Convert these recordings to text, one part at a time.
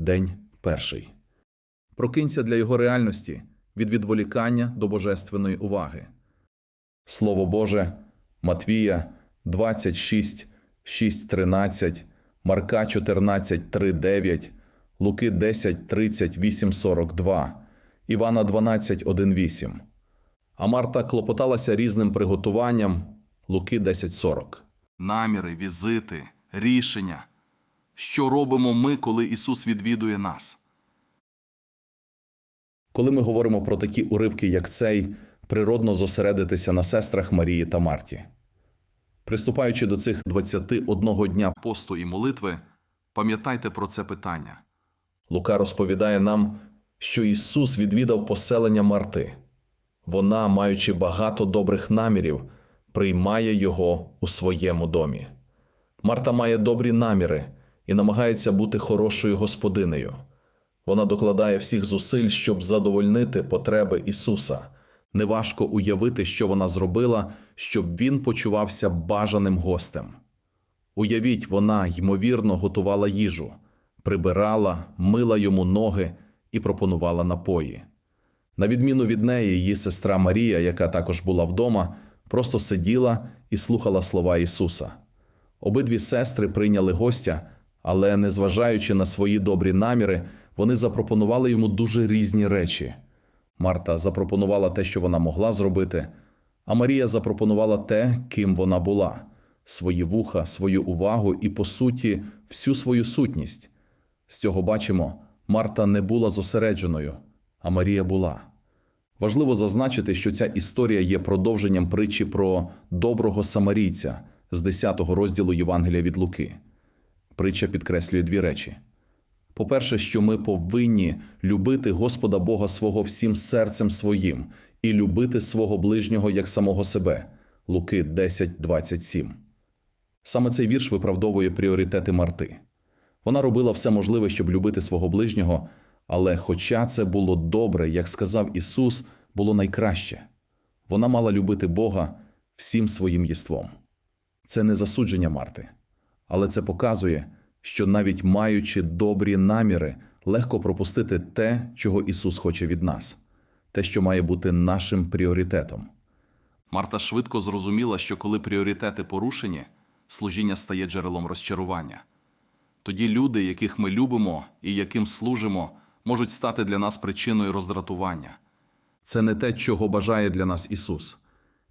День перший. Прокинься для його реальності від відволікання до божественної уваги. Слово Боже, Матвія 26, 6, 13, Марка 14, 3, 9, Луки 10, 30, 8, 42, Івана 12, 1, 8. А Марта клопоталася різним приготуванням Луки 10, 40. Наміри, візити, рішення. Що робимо ми, коли Ісус відвідує нас? Коли ми говоримо про такі уривки, як цей, природно зосередитися на сестрах Марії та Марті. Приступаючи до цих 21 дня посту і молитви, пам'ятайте про це питання. Лука розповідає нам, що Ісус відвідав поселення Марти. Вона, маючи багато добрих намірів, приймає Його у своєму домі. Марта має добрі наміри і намагається бути хорошою господинею. Вона докладає всіх зусиль, щоб задовольнити потреби Ісуса. Неважко уявити, що вона зробила, щоб він почувався бажаним гостем. Уявіть, вона, ймовірно, готувала їжу, прибирала, мила йому ноги і пропонувала напої. На відміну від неї, її сестра Марія, яка також була вдома, просто сиділа і слухала слова Ісуса. Обидві сестри прийняли гостя, але, незважаючи на свої добрі наміри, вони запропонували йому дуже різні речі. Марта запропонувала те, що вона могла зробити, а Марія запропонувала те, ким вона була свої вуха, свою увагу і, по суті, всю свою сутність. З цього бачимо, Марта не була зосередженою, а Марія була. Важливо зазначити, що ця історія є продовженням притчі про доброго самарійця з 10 розділу Євангелія від Луки. Притча підкреслює дві речі. По-перше, що ми повинні любити Господа Бога свого всім серцем своїм і любити свого ближнього як самого себе. Луки 10.27. Саме цей вірш виправдовує пріоритети Марти. Вона робила все можливе, щоб любити свого ближнього, але, хоча це було добре, як сказав Ісус, було найкраще. Вона мала любити Бога всім своїм єством. Це не засудження Марти, але це показує, що навіть маючи добрі наміри, легко пропустити те, чого Ісус хоче від нас, те, що має бути нашим пріоритетом. Марта швидко зрозуміла, що коли пріоритети порушені, служіння стає джерелом розчарування. Тоді люди, яких ми любимо і яким служимо, можуть стати для нас причиною роздратування. Це не те, чого бажає для нас Ісус.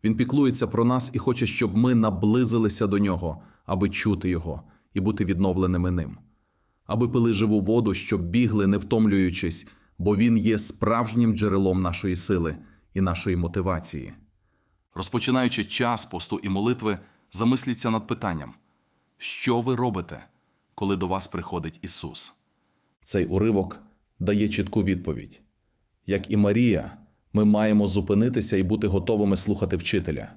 Він піклується про нас і хоче, щоб ми наблизилися до Нього, аби чути Його і бути відновленими ним, аби пили живу воду, щоб бігли, не втомлюючись, бо Він є справжнім джерелом нашої сили і нашої мотивації. Розпочинаючи час посту і молитви, замисліться над питанням: що ви робите, коли до вас приходить Ісус? Цей уривок дає чітку відповідь. Як і Марія, ми маємо зупинитися і бути готовими слухати вчителя.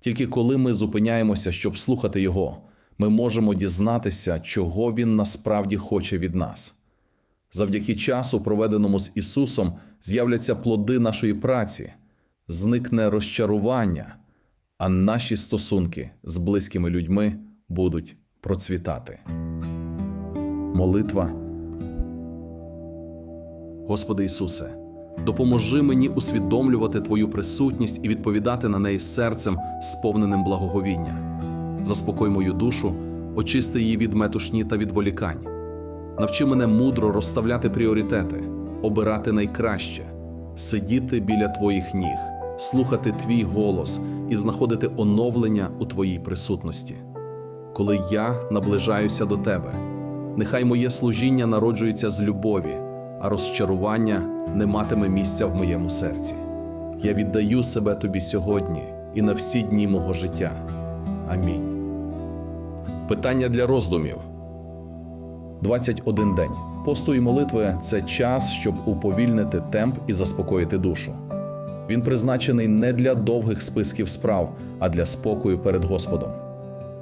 Тільки коли ми зупиняємося, щоб слухати Його, ми можемо дізнатися, чого Він насправді хоче від нас. Завдяки часу, проведеному з Ісусом, з'являться плоди нашої праці, зникне розчарування, а наші стосунки з близькими людьми будуть процвітати. Молитва. Господи Ісусе, допоможи мені усвідомлювати Твою присутність і відповідати на неї серцем, сповненим благоговіння. Заспокой мою душу, очисти її від метушні та відволікань. Навчи мене мудро розставляти пріоритети, обирати найкраще, сидіти біля Твоїх ніг, слухати Твій голос і знаходити оновлення у Твоїй присутності. Коли я наближаюся до Тебе, нехай моє служіння народжується з любові, а розчарування не матиме місця в моєму серці. Я віддаю себе Тобі сьогодні і на всі дні мого життя. Амінь. Питання для роздумів. 21 день. Посту і молитви це час, щоб уповільнити темп і заспокоїти душу. Він призначений не для довгих списків справ, а для спокою перед Господом.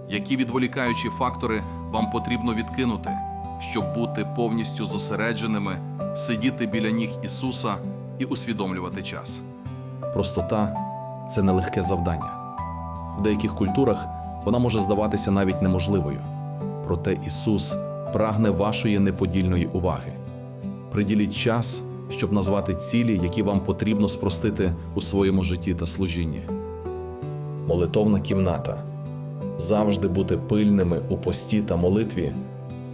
Які відволікаючі фактори вам потрібно відкинути, щоб бути повністю зосередженими, сидіти біля ніг Ісуса і усвідомлювати час? Простота це нелегке завдання. В деяких культурах вона може здаватися навіть неможливою. Проте Ісус прагне вашої неподільної уваги. Приділіть час, щоб назвати цілі, які вам потрібно спростити у своєму житті та служінні. Молитовна кімната завжди бути пильними у пості та молитві,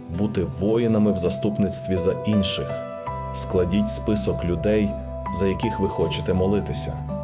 бути воїнами в заступництві за інших. Складіть список людей, за яких ви хочете молитися.